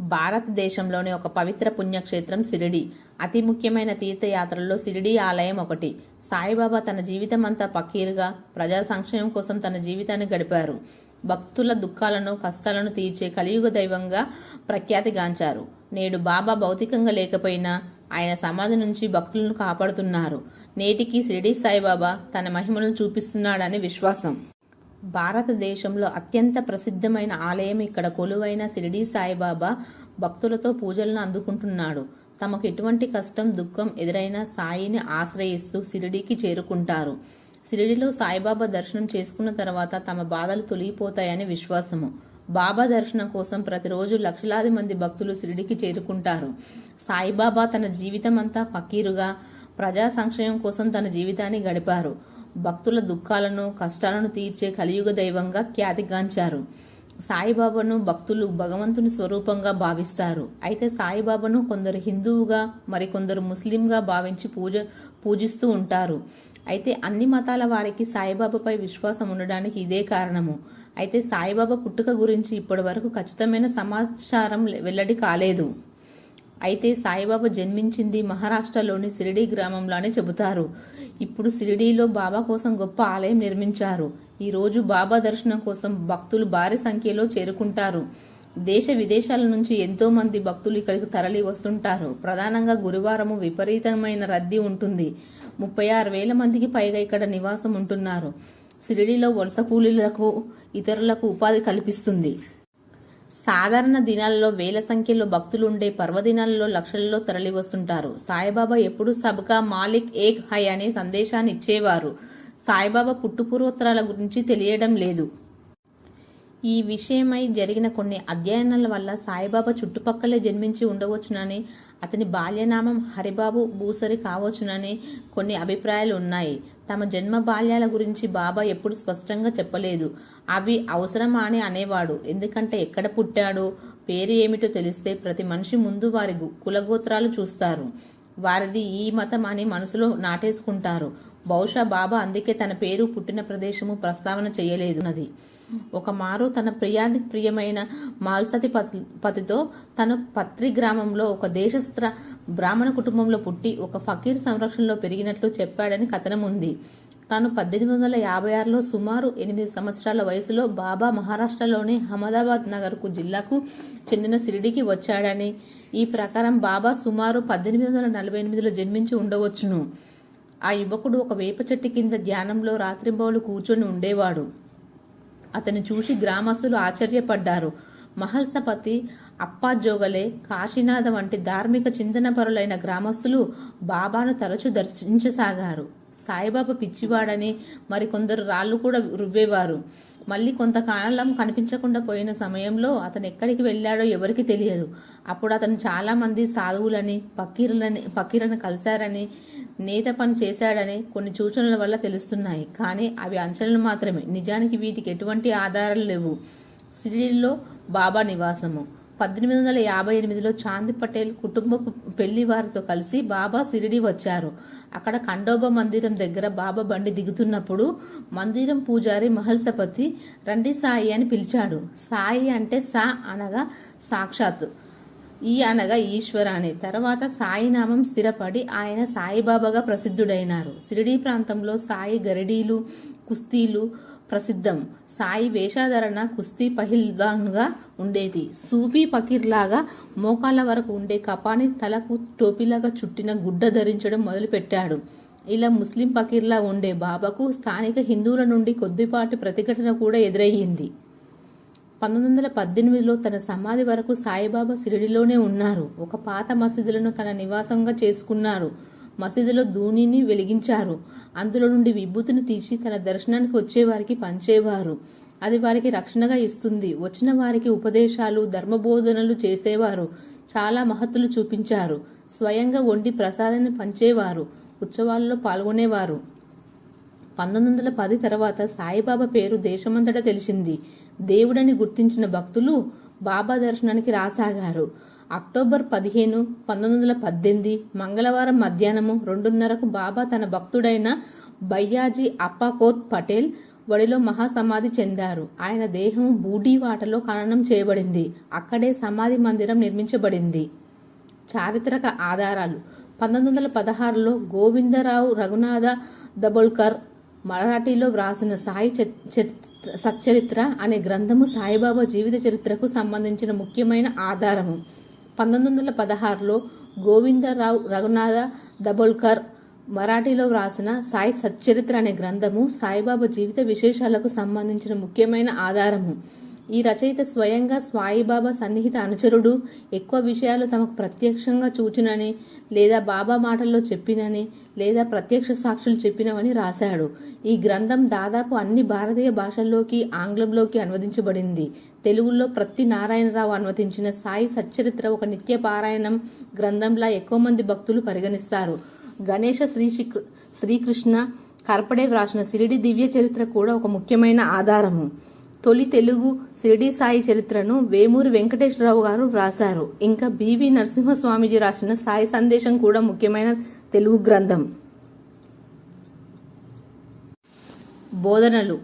భారతదేశంలోని ఒక పవిత్ర పుణ్యక్షేత్రం సిరిడి. అతి ముఖ్యమైన తీర్థయాత్రల్లో సిరిడి ఆలయం ఒకటి. సాయిబాబా తన జీవితం అంతా పకీరుగా ప్రజా సంక్షేమం కోసం తన జీవితాన్ని గడిపారు. భక్తుల దుఃఖాలను కష్టాలను తీర్చే కలియుగ దైవంగా ప్రఖ్యాతిగాంచారు. నేడు బాబా భౌతికంగా లేకపోయినా ఆయన సమాధి నుంచి భక్తులను కాపాడుతున్నారు. నేటికి షిరిడి సాయిబాబా తన మహిమలను చూపిస్తున్నాడని విశ్వాసం. భారతదేశంలో అత్యంత ప్రసిద్ధమైన ఆలయం ఇక్కడ కొలువైన షిరిడి సాయిబాబా భక్తులతో పూజలను అందుకుంటున్నాడు. తమకు ఎటువంటి కష్టం దుఃఖం ఎదురైనా సాయిని ఆశ్రయిస్తూ షిరిడీకి చేరుకుంటారు. షిరిడిలో సాయిబాబా దర్శనం చేసుకున్న తర్వాత తమ బాధలు తొలగిపోతాయని విశ్వాసము. బాబా దర్శనం కోసం ప్రతిరోజు లక్షలాది మంది భక్తులు షిరిడికి చేరుకుంటారు. సాయిబాబా తన జీవితం అంతా ఫకీరుగా ప్రజా సంక్షేమం కోసం తన జీవితాన్ని గడిపారు. భక్తుల దుఃఖాలను కష్టాలను తీర్చే కలియుగ దైవంగా ఖ్యాతిగాంచారు. సాయిబాబాను భక్తులు భగవంతుని స్వరూపంగా భావిస్తారు. అయితే సాయిబాబాను కొందరు హిందువుగా మరికొందరు ముస్లింగా భావించి పూజ పూజిస్తూ ఉంటారు. అయితే అన్ని మతాల వారికి సాయిబాబాపై విశ్వాసం ఉండడానికి ఇదే కారణము. అయితే సాయిబాబా పుట్టుక గురించి ఇప్పటి వరకు ఖచ్చితమైన సమాచారం వెల్లడి కాలేదు. అయితే సాయిబాబా జన్మించింది మహారాష్ట్రలోని సిరిడి గ్రామంలోనే చెబుతారు. ఇప్పుడు సిరిడీలో బాబా కోసం గొప్ప ఆలయం నిర్మించారు. ఈరోజు బాబా దర్శనం కోసం భక్తులు భారీ సంఖ్యలో చేరుకుంటారు. దేశ విదేశాల నుంచి ఎంతో మంది భక్తులు ఇక్కడికి తరలి వస్తుంటారు. ప్రధానంగా గురువారము విపరీతమైన రద్దీ ఉంటుంది. ముప్పై ఆరు వేల మందికి పైగా ఇక్కడ నివాసం ఉంటున్నారు. సిరిడిలో వలస కూలీలకు ఇతరులకు ఉపాధి కల్పిస్తుంది. సాధారణ దినాల్లో వేల సంఖ్యలో భక్తులు ఉండే లక్షల్లో లక్షలలో తరలి వస్తుంటారు సాయిబాబా ఎప్పుడు సబ్కా మాలిక్ ఏక్ హై అనే సందేశాన్ని ఇచ్చేవారు. సాయిబాబా పుట్టుపూర్వోత్తరాల గురించి తెలియడం లేదు. ఈ విషయమై జరిగిన కొన్ని అధ్యయనాల వల్ల సాయిబాబా చుట్టుపక్కలే జన్మించి ఉండవచ్చునని అతని బాల్యనామం హరిబాబు భూసరి కావచ్చునని కొన్ని అభిప్రాయాలు ఉన్నాయి. తమ జన్మ బాల్యాల గురించి బాబా ఎప్పుడు స్పష్టంగా చెప్పలేదు. అవి అవసరమా అని అనేవాడు. ఎందుకంటే ఎక్కడ పుట్టాడో? పేరు ఏమిటో తెలిస్తే ప్రతి మనిషి ముందు వారి గు- కులగోత్రాలు చూస్తారు. వారిది ఈ మతం అని మనసులో నాటేసుకుంటారు. బహుశా బాబా అందుకే తన పేరు పుట్టిన ప్రదేశము ప్రస్తావన చేయలేదు. నది ఒకమారు తన ప్రియాది ప్రియమైన మాల్సతి పతి పతితో తను పత్రి గ్రామంలో ఒక దేశస్త్ర బ్రాహ్మణ కుటుంబంలో పుట్టి ఒక ఫకీర్ సంరక్షణలో పెరిగినట్లు చెప్పాడని కథనం ఉంది. తాను పద్దెనిమిది వందల యాభై ఆరులో సుమారు ఎనిమిది సంవత్సరాల వయసులో బాబా మహారాష్ట్రలోని అహ్మదాబాద్ నగర్కు జిల్లాకు చెందిన సిరిడికి వచ్చాడని. ఈ ప్రకారం బాబా సుమారు పద్దెనిమిది వందల నలభై ఎనిమిదిలో జన్మించి ఉండవచ్చును. ఆ యువకుడు ఒక వేప చెట్టు కింద ధ్యానంలో రాత్రింబవులు కూర్చొని ఉండేవాడు. అతన్ని చూసి గ్రామస్తులు ఆశ్చర్యపడ్డారు. మహల్సపతి అప్పాజోగలే కాశీనాథ వంటి ధార్మిక చింతనపరులైన గ్రామస్తులు బాబాను తరచూ దర్శించసాగారు. సాయిబాబా పిచ్చివాడని మరికొందరు రాళ్ళు కూడా రువ్వేవారు. మళ్ళీ కొంతకాలం కనిపించకుండా పోయిన సమయంలో అతను ఎక్కడికి వెళ్ళాడో ఎవరికి తెలియదు. అప్పుడు అతను చాలా మంది సాధువులని పకీరులని పకీరని కలిశారని నేత పని చేశాడని కొన్ని సూచనల వల్ల తెలుస్తున్నాయి. కానీ అవి అంచనలు మాత్రమే. నిజానికి వీటికి ఎటువంటి ఆధారాలు లేవు. సిరిడిలో బాబా నివాసము. పద్దెనిమిది వందల యాభై ఎనిమిదిలో చాంద్ పటేల్ కుటుంబ పెళ్ళి వారితో కలిసి బాబా సిరిడి వచ్చారు. అక్కడ ఖండోబా మందిరం దగ్గర బాబా బండి దిగుతున్నప్పుడు మందిరం పూజారి మహల్సపతి రండి సాయి అని పిలిచాడు. సాయి అంటే సా అనగా సాక్షాత్. ఈ అనగా ఈశ్వర అని. తర్వాత సాయినామం స్థిరపడి ఆయన సాయిబాబాగా ప్రసిద్ధుడైనారు. సిరిడి ప్రాంతంలో సాయి గరిడీలు కుస్తీలు ప్రసిద్ధం. సాయి వేషాధరణ కుస్తీ పహిల్వాన్గా ఉండేది. సూఫీ పకీర్లాగా మోకాళ్ళ వరకు ఉండే కపాని తలకు టోపీలాగా చుట్టిన గుడ్డ ధరించడం మొదలుపెట్టాడు. ఇలా ముస్లిం పకీర్లా ఉండే బాబాకు స్థానిక హిందువుల నుండి కొద్దిపాటి ప్రతిఘటన కూడా ఎదురయ్యింది. పంతొమ్మిది వందల పద్దెనిమిదిలో తన సమాధి వరకు సాయిబాబా సిరిడిలోనే ఉన్నారు. ఒక పాత మసీదులను తన నివాసంగా చేసుకున్నారు. మసీదులో ధూనిని వెలిగించారు. అందులో నుండి విభూతిని తీసి తన దర్శనానికి వచ్చేవారికి పంచేవారు. అది వారికి రక్షణగా ఇస్తుంది. వచ్చిన వారికి ఉపదేశాలు ధర్మబోధనలు చేసేవారు. చాలా మహత్తులు చూపించారు. స్వయంగా వండి ప్రసాదాన్ని పంచేవారు. ఉత్సవాల్లో పాల్గొనేవారు. పంతొమ్మిది వందల పది తర్వాత సాయిబాబా పేరు దేశమంతటా తెలిసింది. దేవుడని గుర్తించిన భక్తులు బాబా దర్శనానికి రాసాగారు. అక్టోబర్ పదిహేను పంతొమ్మిది వందల పద్దెనిమిది మంగళవారం మధ్యాహ్నము రెండున్నరకు బాబా తన భక్తుడైన బయ్యాజీ అప్పాకోత్ పటేల్ వడిలో మహాసమాధి చెందారు. ఆయన దేహం బూడీవాటలో ఖననం చేయబడింది. అక్కడే సమాధి మందిరం నిర్మించబడింది. చారిత్రక ఆధారాలు. పంతొమ్మిది వందల పదహారులో గోవిందరావు రఘునాథ దబోల్కర్ మరాఠీలో వ్రాసిన సాయి సచ్చరిత్ర అనే గ్రంథము సాయిబాబా జీవిత చరిత్రకు సంబంధించిన ముఖ్యమైన ఆధారము. పంతొమ్మిది వందల పదహారులో గోవిందరావు రఘునాథ దబోల్కర్ మరాఠీలో వ్రాసిన సాయి సచ్చరిత్ర అనే గ్రంథము సాయిబాబా జీవిత విశేషాలకు సంబంధించిన ముఖ్యమైన ఆధారము. ఈ రచయిత స్వయంగా స్వాయిబాబా సన్నిహిత అనుచరుడు ఎక్కువ విషయాలు తమకు ప్రత్యక్షంగా చూచినని లేదా బాబా మాటల్లో చెప్పినని లేదా ప్రత్యక్ష సాక్షులు చెప్పినవని రాశాడు. ఈ గ్రంథం దాదాపు అన్ని భారతీయ భాషల్లోకి ఆంగ్లంలోకి అనువదించబడింది. తెలుగులో ప్రతి నారాయణరావు అనువదించిన సాయి సచ్చరిత్ర ఒక నిత్య పారాయణం గ్రంథంలా ఎక్కువ మంది భక్తులు పరిగణిస్తారు. గణేష శ్రీ శ్రీకృష్ణ కర్పడే వ్రాసిన సిరిడి దివ్య చరిత్ర కూడా ఒక ముఖ్యమైన ఆధారము. తొలి తెలుగు సిరిడి సాయి చరిత్రను వేమూరి వెంకటేశ్వరరావు గారు వ్రాసారు ఇంకా బివి నరసింహస్వామిజీ రాసిన సాయి సందేశం కూడా ముఖ్యమైన తెలుగు గ్రంథం. బోధనలు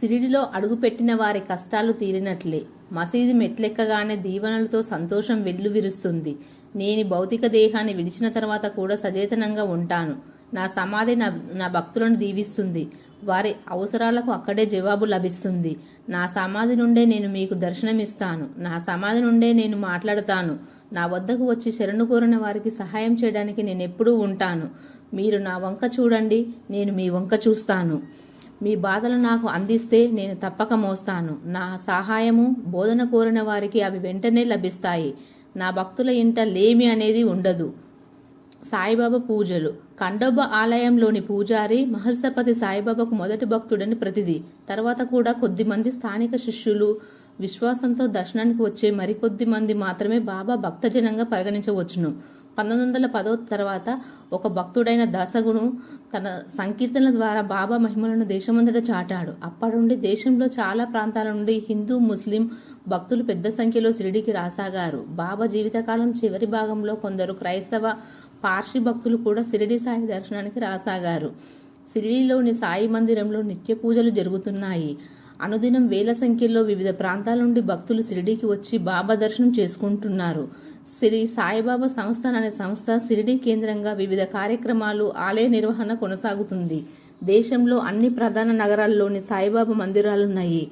సిరిడిలో అడుగుపెట్టిన వారి కష్టాలు తీరినట్లే. మసీదు మెట్లెక్కగానే దీవెనలతో సంతోషం వెల్లువిరుస్తుంది. నేను భౌతిక దేహాన్ని విడిచిన తర్వాత కూడా సచేతనంగా ఉంటాను. నా సమాధి నా నా భక్తులను దీవిస్తుంది. వారి అవసరాలకు అక్కడే జవాబు లభిస్తుంది. నా సమాధి నుండే నేను మీకు దర్శనమిస్తాను. నా సమాధి నుండే నేను మాట్లాడతాను. నా వద్దకు వచ్చి శరణు కోరిన వారికి సహాయం చేయడానికి నేను ఎప్పుడూ ఉంటాను. మీరు నా వంక చూడండి నేను మీ వంక చూస్తాను. మీ బాధలు నాకు అందిస్తే నేను తప్పక మోస్తాను. నా సహాయము బోధన కోరిన వారికి అవి వెంటనే లభిస్తాయి. నా భక్తుల ఇంట లేమి అనేది ఉండదు. సాయిబాబా పూజలు. కండొబ్బ ఆలయంలోని పూజారి మహల్సపతి సాయిబాబాకు మొదటి భక్తుడని ప్రతిది. తర్వాత కూడా కొద్దిమంది స్థానిక శిష్యులు విశ్వాసంతో దర్శనానికి వచ్చే మరికొద్ది మంది మాత్రమే బాబా భక్తజనంగా పరిగణించవచ్చును. పంతొమ్మిది వందల పదో తర్వాత ఒక భక్తుడైన దశగును తన సంకీర్తనల ద్వారా బాబా మహిమలను దేశమంతటా చాటాడు. అప్పటి నుండి దేశంలో చాలా ప్రాంతాల నుండి హిందూ ముస్లిం భక్తులు పెద్ద సంఖ్యలో షిరిడికి రాసాగారు. బాబా జీవితకాలం చివరి భాగంలో కొందరు క్రైస్తవ పార్షి భక్తులు కూడా షిరిడి సాయి దర్శనానికి రాసాగారు. షిరిడిలోని సాయి మందిరంలో నిత్య పూజలు జరుగుతున్నాయి. అనుదినం వేల సంఖ్యలో వివిధ ప్రాంతాల నుండి భక్తులు షిరిడీకి వచ్చి బాబా దర్శనం చేసుకుంటున్నారు. శ్రీ సాయిబాబా సంస్థాన్ అనే సంస్థ సిరిడి కేంద్రంగా వివిధ కార్యక్రమాలు ఆలయ నిర్వహణ కొనసాగుతుంది. దేశంలో అన్ని ప్రధాన నగరాల్లోని సాయిబాబా మందిరాలున్నాయి.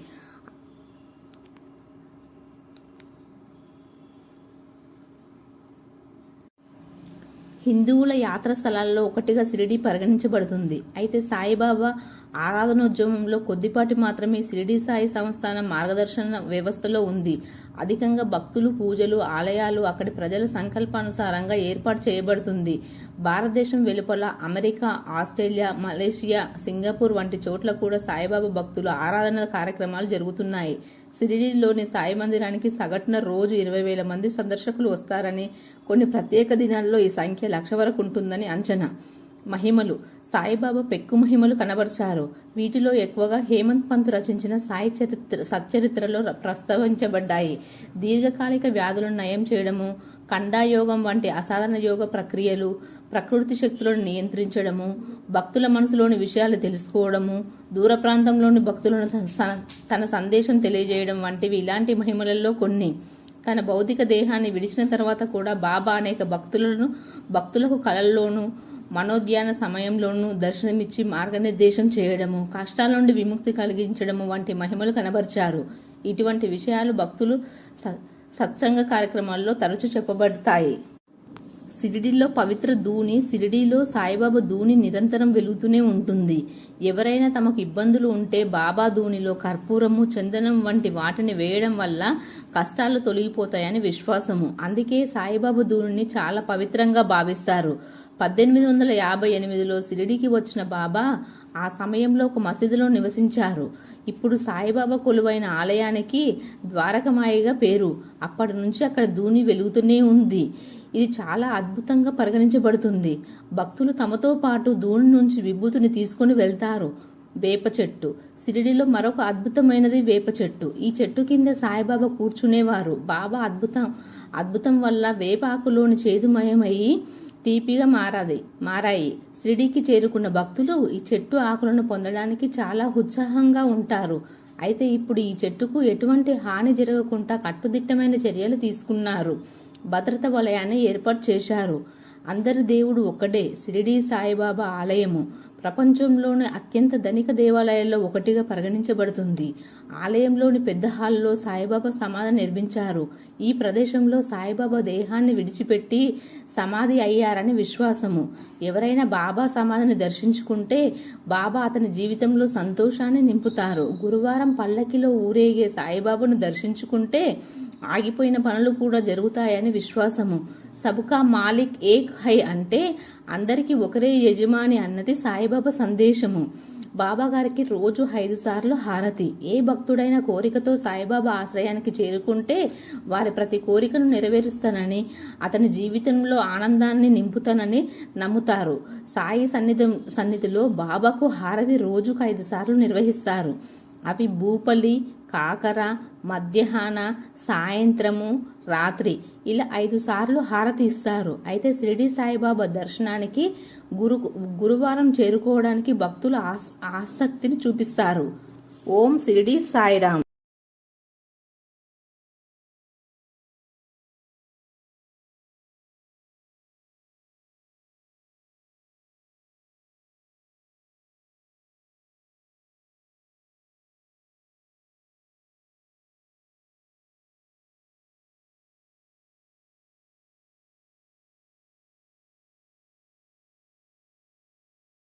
హిందువుల యాత్ర స్థలాల్లో ఒకటిగా షిరిడి పరిగణించబడుతుంది. అయితే సాయిబాబా ఆరాధనోద్యమంలో కొద్దిపాటి మాత్రమే సిరిడి సాయి సంస్థానం మార్గదర్శన వ్యవస్థలో ఉంది. అధికంగా భక్తులు పూజలు ఆలయాలు అక్కడి ప్రజల సంకల్పానుసారంగా ఏర్పాటు చేయబడుతుంది. భారతదేశం వెలుపల అమెరికా ఆస్ట్రేలియా మలేషియా సింగపూర్ వంటి చోట్ల కూడా సాయిబాబా భక్తులు ఆరాధన కార్యక్రమాలు జరుగుతున్నాయి. షిరిడిలోని సాయి మందిరానికి సగటున రోజు ఇరవై వేల మంది సందర్శకులు వస్తారని కొన్ని ప్రత్యేక దినాల్లో ఈ సంఖ్య లక్ష వరకు ఉంటుందని అంచనా. మహిమలు. సాయిబాబా పెక్కు మహిమలు కనబరిచారు. వీటిలో ఎక్కువగా హేమంత్ పంత్ రచించిన సాయి చరిత్ర సచ్చరిత్రలో ప్రస్తావించబడ్డాయి. దీర్ఘకాలిక వ్యాధులను నయం చేయడము కండాయోగం వంటి అసాధారణ యోగ ప్రక్రియలు ప్రకృతి శక్తులను నియంత్రించడము భక్తుల మనసులోని విషయాలు తెలుసుకోవడము దూర ప్రాంతంలోని భక్తులను తన స- తన సందేశం తెలియజేయడం వంటివి ఇలాంటి మహిమలలో కొన్ని. తన భౌతిక దేహాన్ని విడిచిన తర్వాత కూడా బాబా అనేక భక్తులను భక్తులకు కలల్లోనూ మనోధ్యాన సమయంలోనూ దర్శనమిచ్చి మార్గనిర్దేశం చేయడము కష్టాల నుండి విముక్తి కలిగించడము వంటి మహిమలు కనబరిచారు. ఇటువంటి విషయాలు భక్తులు స- సత్సంగ కార్యక్రమాల్లో తరచూ చెప్పబడతాయి. సిరిడిలో పవిత్ర ధూని సిరిడిలో సాయిబాబా ధూని నిరంతరం వెలుగుతూనే ఉంటుంది. ఎవరైనా తమకు ఇబ్బందులు ఉంటే బాబా దూనిలో కర్పూరము చందనం వంటి వాటిని వేయడం వల్ల కష్టాలు తొలగిపోతాయని విశ్వాసము. అందుకే సాయిబాబా దూనిని చాలా పవిత్రంగా భావిస్తారు. పద్దెనిమిది వందల యాభై ఎనిమిదిలో సిరిడికి వచ్చిన బాబా ఆ సమయంలో ఒక మసీదులో నివసించారు. ఇప్పుడు సాయిబాబా కొలువైన ఆలయానికి ద్వారకమాయిగా పేరు. అప్పటి నుంచి అక్కడ దూని వెలుగుతూనే ఉంది. ఇది చాలా అద్భుతంగా పరిగణించబడుతుంది. భక్తులు తమతో పాటు దూని నుంచి విభూతిని తీసుకొని వెళ్తారు. వేప చెట్టు. సిరిడిలో మరొక అద్భుతమైనది వేప చెట్టు. ఈ చెట్టు కింద సాయిబాబా కూర్చునేవారు. బాబా అద్భుతం అద్భుతం వల్ల వేపాకులోని చేదుమయమయ్యి తీపిగా మారాది. మారాయి. షిరిడీకి చేరుకున్న భక్తులు ఈ చెట్టు ఆకులను పొందడానికి చాలా ఉత్సాహంగా ఉంటారు. అయితే ఇప్పుడు ఈ చెట్టుకు ఎటువంటి హాని జరగకుండా కట్టుదిట్టమైన చర్యలు తీసుకున్నారు. భద్రత వలయాన్ని ఏర్పాటు చేశారు. అందరి దేవుడు ఒక్కడే. షిరిడీ సాయిబాబా ఆలయము. ప్రపంచంలోని అత్యంత ధనిక దేవాలయాల్లో ఒకటిగా పరిగణించబడుతుంది. ఆలయంలోని పెద్ద హాల్లో సాయిబాబా సమాధి నిర్మించారు. ఈ ప్రదేశంలో సాయిబాబా దేహాన్ని విడిచిపెట్టి సమాధి అయ్యారని విశ్వాసము. ఎవరైనా బాబా సమాధిని దర్శించుకుంటే బాబా అతని జీవితంలో సంతోషాన్ని నింపుతారు. గురువారం పల్లకిలో ఊరేగే సాయిబాబాను దర్శించుకుంటే ఆగిపోయిన పనులు కూడా జరుగుతాయని విశ్వాసము. సబుకా మాలిక్ ఏక్ హై అంటే అందరికీ ఒకరే యజమాని అన్నది సాయిబాబా సందేశము. బాబాగారికి రోజు ఐదు సార్లు హారతి. ఏ భక్తుడైన కోరికతో సాయిబాబా ఆశ్రయానికి చేరుకుంటే వారి ప్రతి కోరికను నెరవేరుస్తానని అతని జీవితంలో ఆనందాన్ని నింపుతానని నమ్ముతారు. సాయి సన్నిధం సన్నిధిలో బాబాకు హారతి రోజుకు ఐదు సార్లు నిర్వహిస్తారు. అవి భూపలి కాకర మధ్యాహ్న సాయంత్రము రాత్రి. ఇలా ఐదు సార్లు హారతి ఇస్తారు. అయితే షిరిడి సాయిబాబా దర్శనానికి గురు గురువారం చేరుకోవడానికి భక్తులు ఆస్ ఆసక్తిని చూపిస్తారు. ఓం షిరిడి సాయిరామ్.